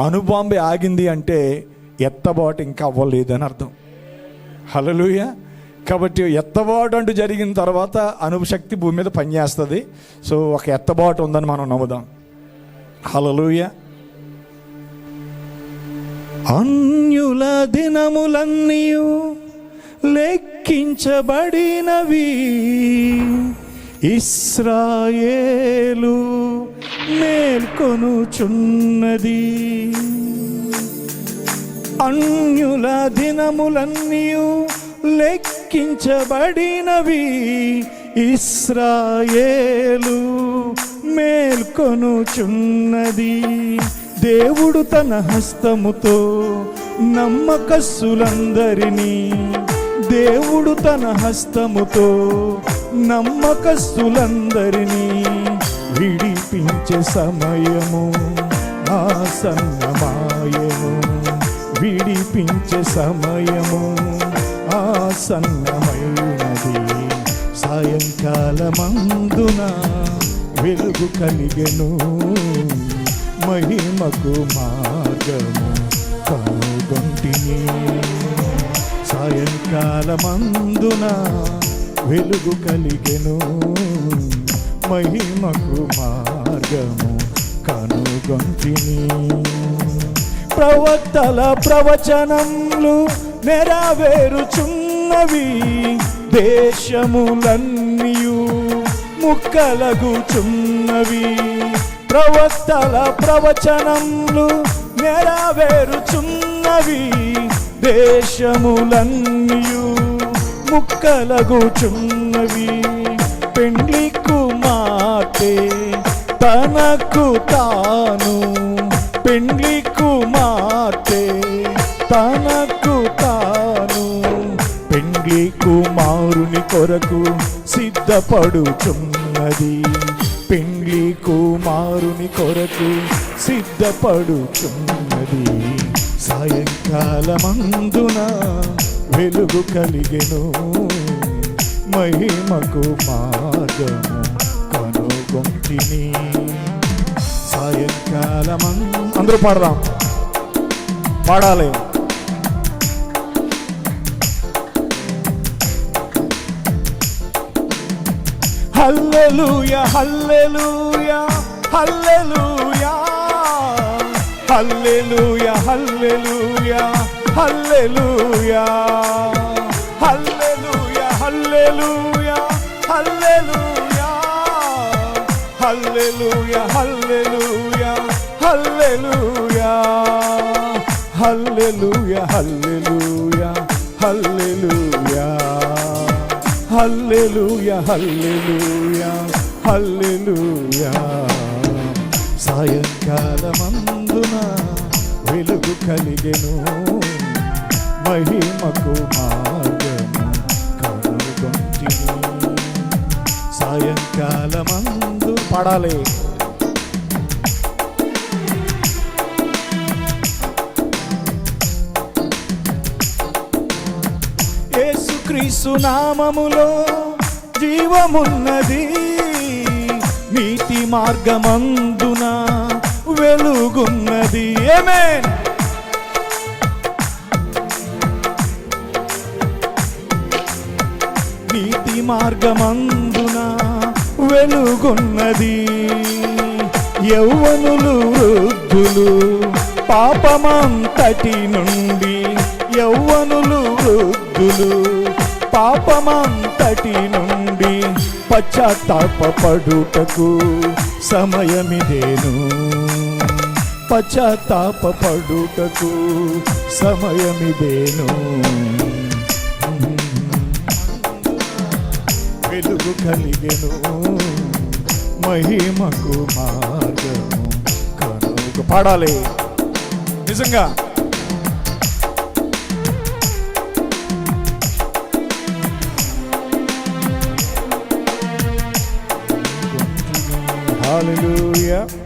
అణుబాంబే ఆగింది అంటే ఎత్తబాటు ఇంకా అవ్వలేదని అర్థం. హలలుయ కాబట్టి ఎత్తబాటు అంటూ జరిగిన తర్వాత అణుశక్తి భూమి మీద పనిచేస్తుంది. సో ఒక ఎత్తబాటు ఉందని మనం నమ్ముదాం. హలలుయ అన్యుల దినములన్నీ లెక్కించబడినవి. ఇస్రాయేలు కొనుచున్నది. అన్యుల దినములన్నీ లెక్కించబడినవి ఇస్రాయేలు మేల్కొనుచున్నది. దేవుడు తన హస్తముతో నమ్మకస్సులందరినీ దేవుడు తన హస్తముతో నమ్మకస్సులందరినీ విడిపించే సమయము ఆసన్నమాయము. విడిపించే సమయము ఆసన్నమైనది. సాయంకాలమందున వెలుగు కలిగెను. మహిమకు మార్గము కనుగొంటిని. సాయంకాలమందున వెలుగు కలిగెను. మహిమకు మార్గము కనుగొంటిని. ప్రవక్తల ప్రవచనములు నెరవేరుచున్నవి. దేశములన్నీయు ముక్కలగుచున్నవి. ప్రవక్తల ప్రవచనములు నెరవేరుచున్నవి. దేశములన్నీయు ముక్కలగుచున్నవి తనకు తాను పెండ్లి కుమార్తె తనకు తాను పెండ్లి కుమారుని కొరకు సిద్ధపడుచున్నది. పెండ్లి కుమారుని కొరకు సిద్ధపడుచున్నది. సాయంకాలమందున వెలుగు కలిగెను మహిమకు మార్గము కనుగొంటిని సాయంకాలమం అందరూ పాడదాం. పాడాలి. హల్లెలూయా హల్లెలూయా హల్లెలూయా. హల్లెలూయా హల్లెలూయా హల్లెలూయా. హల్లెలూయా హల్లెలూయా. హల్లెలూయా హల్లెలూయా హల్లెలూయా హల్లెలూయా హల్లెలూయా హల్లెలూయా హల్లెలూయా హల్లెలూయా హల్లెలూయా సాయంకాలమందున వెలుగు కలిగెను. మహిమకు మార్గము కనుగొంటిని. సాయంకాలమందు పాడాలి. యేసుక్రీస్తు నామములో జీవమున్నది నీతి మార్గమందున వెలుగున్నది. ఏమే నీతి మార్గమందున వెలుగున్నది. యౌవనులు వృద్ధులు పాపమంతటి నుండి యౌవనులు వృద్ధులు పాపమంతటి నుండి పశ్చాత్తాపడుటకు సమయమిదేను. పశ్చాత్తాపడుటకు సమయమిదేను. వెలుగు కలిగెను. మహిమకు మార్గము కనుక పాడాలి. నిజంగా. Hallelujah.